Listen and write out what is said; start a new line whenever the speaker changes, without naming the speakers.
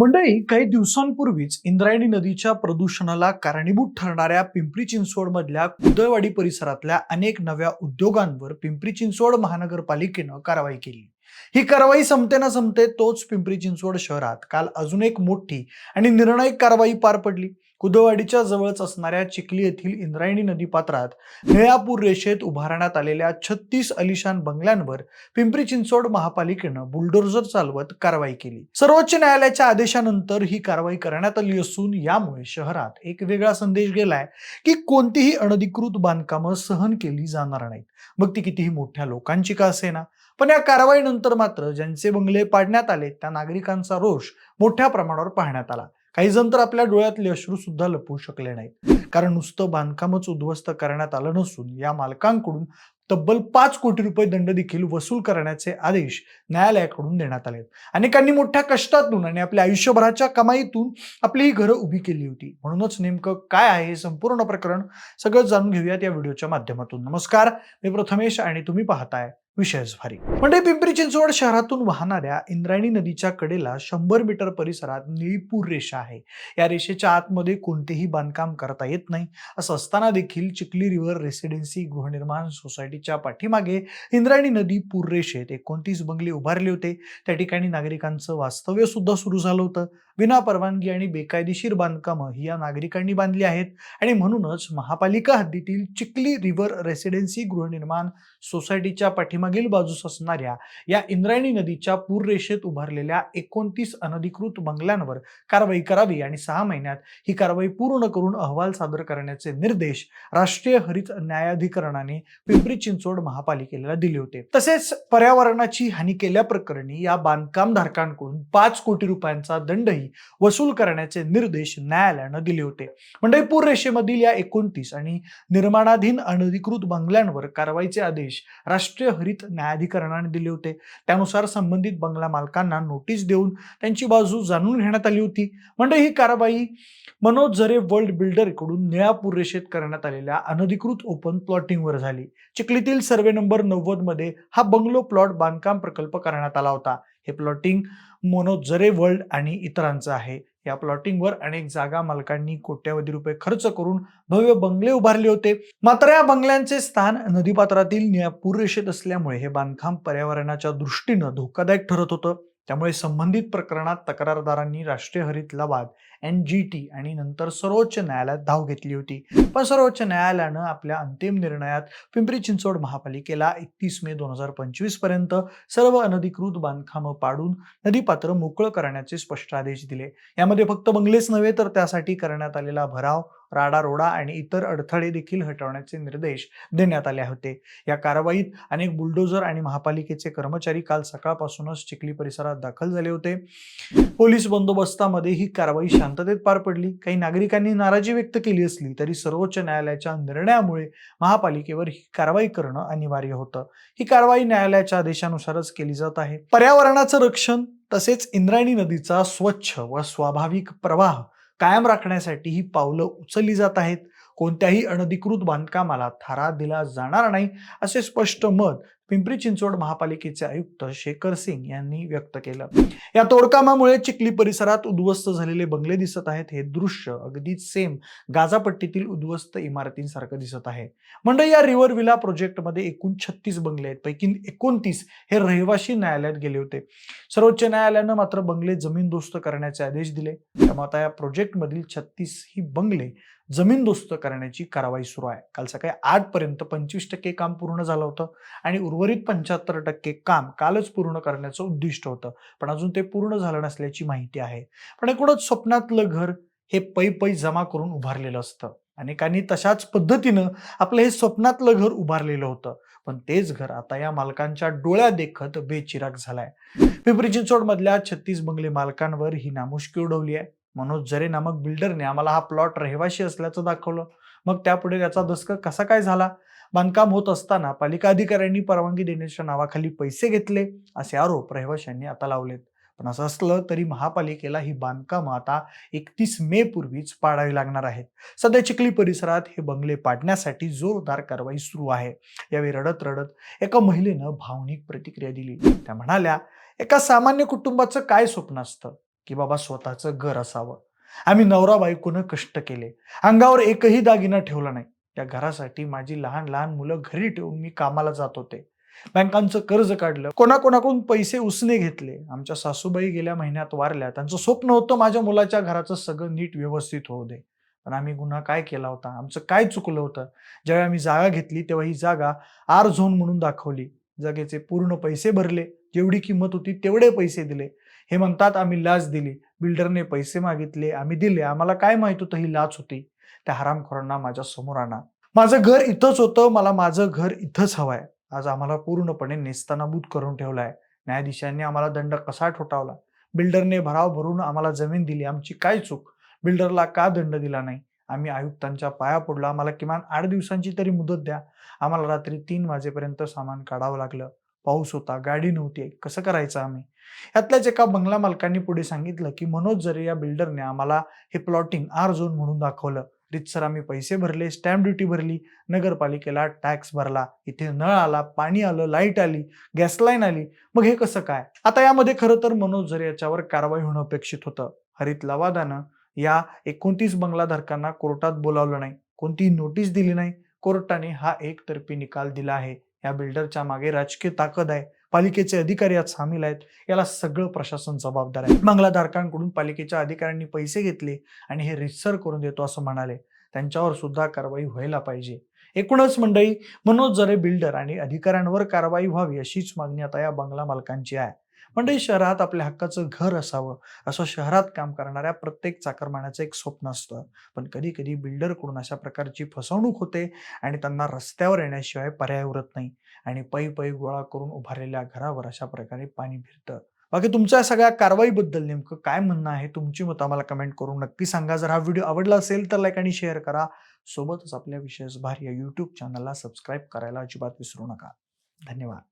मंडळी काही दिवसांपूर्वीच इंद्रायणी नदीच्या प्रदूषणाला कारणीभूत ठरणाऱ्या पिंपरी चिंचवड मधल्या कुदळवाडी परिसरातल्या अनेक नव्या उद्योगांवर पिंपरी चिंचवड महानगरपालिकेनं कारवाई केली ही कारवाई संपते ना संपते तोच पिंपरी चिंचवड शहरात काल अजून एक मोठी आणि निर्णायक कारवाई पार पडली कुदवाडीच्या जवळच असणाऱ्या चिखली येथील इंद्रायणी पात्रात निळापूर रेषेत उभारण्यात आलेल्या छत्तीस अलिशान बंगल्यांवर पिंपरी चिंचवड महापालिकेनं बुलडोजर चालवत कारवाई केली सर्वोच्च न्यायालयाच्या आदेशानंतर ही कारवाई करण्यात आली असून यामुळे शहरात एक वेगळा संदेश गेलाय की कोणतीही अनधिकृत बांधकामं सहन केली जाणार नाहीत मग ती कितीही मोठ्या लोकांची का असेना पण या कारवाईनंतर मात्र ज्यांचे बंगले पाडण्यात आले त्या नागरिकांचा रोष मोठ्या प्रमाणावर पाहण्यात आला काही जण तर आपल्या डोळ्यातले अश्रू सुद्धा लपवू शकले नाहीत कारण नुसतं बांधकामच उद्ध्वस्त करण्यात आलं नसून या मालकांकडून तब्बल पाच कोटी रुपये दंड देखील वसूल करण्याचे आदेश न्यायालयाकडून देण्यात आले अनेकांनी मोठ्या कष्टातून आणि आपल्या आयुष्यभराच्या कमाईतून आपली ही घरं उभी केली होती म्हणूनच नेमकं काय आहे हे संपूर्ण प्रकरण सगळं जाणून घेऊयात या व्हिडिओच्या माध्यमातून नमस्कार मी प्रथमेश आणि तुम्ही पाहताय विषयच भारी म्हणजे पिंपरी चिंचवड शहरातून वाहणाऱ्या इंद्रायणी नदीच्या कडेला शंभर मीटर परिसरात निळीपूर रेषा आहे या रेषेच्या आतमध्ये कोणतेही बांधकाम करता येत नाही असं असताना देखील चिखली रिव्हर रेसिडेन्सी गृहनिर्माण सोसायटीच्या पाठीमागे इंद्रायणी नदी पूर रेषेत एकोणतीस बंगले उभारले होते त्या ठिकाणी नागरिकांचं वास्तव्य सुद्धा सुरू झालं होतं बिना परवानगी आणि बेकायदेशीर बांधकामं ही या नागरिकांनी बांधली आहेत आणि म्हणूनच महापालिका हद्दीतील चिखली रिव्हर रेसिडेन्सी गृहनिर्माण सोसायटीच्या पाठीमागील बाजूस असणाऱ्या या इंद्रायणी नदीच्या पूर रेषेत उभारलेल्या एकोणतीस अनधिकृत बंगल्यांवर कारवाई करावी आणि सहा महिन्यात ही कारवाई पूर्ण करून अहवाल सादर करण्याचे निर्देश राष्ट्रीय हरित न्यायाधिकरणाने पिंपरी चिंचवड महापालिकेला दिले होते तसेच पर्यावरणाची हानी केल्याप्रकरणी या बांधकामधारकांकडून पाच कोटी रुपयांचा दंडही रुपयांनी वसूल करण्याचे निर्देश न्यायालयानं दिले होते मंडईपूर रेषेमधील या एकोणतीस आणि निर्माणाधीन अनधिकृत बंगल्यांवर कारवाईचे आदेश राष्ट्रीय हरित न्यायाधिकरणाने दिले होते त्यानुसार संबंधित बंगला मालकांना नोटीस देऊन त्यांची बाजू जाणून घेण्यात आली होती म्हणजे ही कारवाई मनोज झरे वर्ल्ड बिल्डर कडून निळापूर रेषेत करण्यात आलेल्या अनधिकृत ओपन प्लॉटिंगवर झाली चिखलीतील सर्वे नंबर नव्वद मध्ये हा बंगलो प्लॉट बांधकाम प्रकल्प करण्यात आला होता हे प्लॉटिंग मोनोजरे वर्ल्ड आणि इतरांचं आहे या प्लॉटिंगवर अनेक जागा मालकांनी कोट्यावधी रुपये खर्च करून भव्य बंगले उभारले होते मात्र या बंगल्यांचे स्थान नदीपात्रातील निळ्या पूर असल्यामुळे हे बांधकाम पर्यावरणाच्या दृष्टीनं धोकादायक ठरत होतं त्यामुळे संबंधित प्रकरणात तक्रारदारांनी राष्ट्रीय हरित लवाद एन जी टी आणि नंतर सर्वोच्च न्यायालयात धाव घेतली होती पण सर्वोच्च न्यायालयानं आपल्या अंतिम निर्णयात पिंपरी चिंचवड महापालिकेला एकतीस मे दोन हजार पंचवीस पर्यंत सर्व अनधिकृत बांधकामं पाडून नदीपात्र मोकळं करण्याचे स्पष्ट आदेश दिले यामध्ये फक्त बंगलेच नव्हे तर त्यासाठी करण्यात आलेला भराव राडारोडा आणि इतर अडथळे देखील हटवण्याचे निर्देश देण्यात आले होते या कारवाईत अनेक बुलडोजर आणि महापालिकेचे कर्मचारी काल सकाळपासूनच चिखली परिसरात दाखल झाले होते पोलीस बंदोबस्तामध्ये ही कारवाई शांततेत पार पडली काही नागरिकांनी नाराजी व्यक्त केली असली तरी सर्वोच्च न्यायालयाच्या निर्णयामुळे महापालिकेवर ही कारवाई करणं अनिवार्य होतं ही कारवाई न्यायालयाच्या आदेशानुसारच केली जात आहे पर्यावरणाचं रक्षण तसेच इंद्रायणी नदीचा स्वच्छ व स्वाभाविक प्रवाह कायम राखण्यासाठी ही पावलं उचलली जात आहेत कोणत्याही अनधिकृत बांधकामाला थारा दिला जाणार नाही असे स्पष्ट मत पिंपरी चिंचवड महापालिकेचे आयुक्त शेखर सिंग यांनी व्यक्त केलं या तोडकामामुळे चिखली परिसरात उद्ध्वस्त झालेले बंगले दिसत आहेत हे दृश्य अगदी सेम गाजापट्टीतील उद्ध्वस्त इमारतींसारखं दिसत आहे मंडळी या रिव्हर विला प्रोजेक्टमध्ये एकूण छत्तीस बंगले आहेत पैकी एकोणतीस हे रहिवाशी न्यायालयात गेले होते सर्वोच्च न्यायालयानं मात्र बंगले जमीन दोस्त करण्याचे आदेश दिले त्यामुळे आता या प्रोजेक्ट मधील छत्तीस ही बंगले जमीन दोस्त करण्याची कारवाई सुरू आहे काल सकाळी आठ पर्यंत पंचवीस टक्के काम पूर्ण झालं होतं आणि उर्वरित पंच्याहत्तर टक्के काम कालच पूर्ण करण्याचं उद्दिष्ट होतं पण अजून ते पूर्ण झालं नसल्याची माहिती आहे पण एकूणच स्वप्नातलं घर हे पै पै जमा करून उभारलेलं असतं अनेकांनी तशाच पद्धतीनं आपलं हे स्वप्नातलं घर उभारलेलं होतं पण तेच घर आता या मालकांच्या डोळ्या देखत बेचिराग झालाय पिंपरी मधल्या छत्तीस बंगले मालकांवर ही नामुष्की उडवली आहे मनोज जरे नामक बिल्डरने आम्हाला हा प्लॉट रहिवाशी असल्याचं दाखवलं मग त्यापुढे त्याचा दस्क कसा काय झाला बांधकाम होत असताना पालिका अधिकाऱ्यांनी परवानगी देण्याच्या नावाखाली पैसे घेतले असे आरोप रहिवाशांनी आता लावलेत पण असं असलं तरी महापालिकेला ही बांधकाम आता एकतीस मे पूर्वीच पाडावी लागणार आहेत सध्या चिखली परिसरात हे बंगले पाडण्यासाठी जोरदार कारवाई सुरू आहे यावेळी रडत रडत एका महिलेनं भावनिक प्रतिक्रिया दिली त्या म्हणाल्या एका सामान्य कुटुंबाचं काय स्वप्न असतं की बाबा स्वतःचं घर असावं आम्ही नवरा बायकोनं कष्ट केले अंगावर एकही दागिना ठेवला नाही त्या घरासाठी माझी लहान लहान मुलं घरी ठेवून मी कामाला जात होते बँकांचं कर्ज काढलं कोणाकोणाकडून पैसे उसने घेतले आमच्या सासूबाई गेल्या महिन्यात वारल्या त्यांचं स्वप्न होतं माझ्या मुलाच्या घराचं सगळं नीट व्यवस्थित होऊ दे पण आम्ही गुन्हा काय केला होता आमचं काय चुकलं होतं ज्यावेळी आम्ही जागा घेतली तेव्हा ही जागा आर झोन म्हणून दाखवली जागेचे पूर्ण पैसे भरले जेवढी किंमत होती तेवढे पैसे दिले हे म्हणतात आम्ही लाच दिली बिल्डरने पैसे मागितले आम्ही दिले आम्हाला काय माहित होतं ही लाच होती त्या हरामखोरांना माझ्या समोर आणा माझं घर इथंच होतं मला माझं घर इथंच हवंय आज आम्हाला पूर्णपणे नेस्तानाबूत करून ठेवलाय न्यायाधीशांनी आम्हाला दंड कसा ठोठावला बिल्डरने भराव भरून आम्हाला जमीन दिली आमची काय चूक बिल्डरला का दंड दिला नाही आम्ही आयुक्तांच्या पाया पडलो आम्हाला किमान आठ दिवसांची तरी मुदत द्या आम्हाला रात्री तीन वाजेपर्यंत सामान काढावं लागलं पाऊस होता गाडी नव्हती कसं करायचं आम्ही यातल्याच एका बंगला मालकांनी पुढे सांगितलं की मनोज जरी या बिल्डरने आम्हाला हे प्लॉटिंग आर झोन म्हणून दाखवलं रितसर आम्ही पैसे भरले स्टॅम्प ड्युटी भरली नगरपालिकेला टॅक्स भरला इथे नळ आला पाणी आलं लाईट आली गॅस लाईन आली मग हे कसं काय आता यामध्ये खरं तर मनोज झर याच्यावर कारवाई होणं अपेक्षित होतं हरित लवादानं या एकोणतीस बंगलाधारकांना कोर्टात बोलावलं नाही कोणतीही नोटीस दिली नाही कोर्टाने हा एकतर्फी निकाल दिला आहे या बिल्डरच्या मागे राजकीय ताकद आहे पालिकेचे अधिकारी यात सामील आहेत याला सगळं प्रशासन जबाबदार आहे बंगलाधारकांकडून पालिकेच्या अधिकाऱ्यांनी पैसे घेतले आणि हे रितसर करून देतो असं म्हणाले त्यांच्यावर सुद्धा कारवाई व्हायला पाहिजे एकूणच मंडळी मनोज जरे बिल्डर आणि अधिकाऱ्यांवर कारवाई व्हावी अशीच मागणी आता या बंगला मालकांची आहे म्हणजे शहरात आपल्या हक्काचं घर असावं असं शहरात काम करणाऱ्या प्रत्येक चाकरमानाचं एक स्वप्न असतं पण कधी कधी बिल्डरकडून अशा प्रकारची फसवणूक होते आणि त्यांना रस्त्यावर येण्याशिवाय पर्याय उरत नाही आणि पै पै गोळा करून उभारलेल्या घरावर अशा प्रकारे पाणी फिरतं बाकी तुमच्या सगळ्या कारवाईबद्दल नेमकं काय म्हणणं आहे तुमची मतं आम्हाला कमेंट करून नक्की सांगा जर हा व्हिडिओ आवडला असेल तर लाईक आणि शेअर करा सोबतच आपल्या विशेष भार या यूट्यूब चॅनलला सबस्क्राईब करायला अजिबात विसरू नका धन्यवाद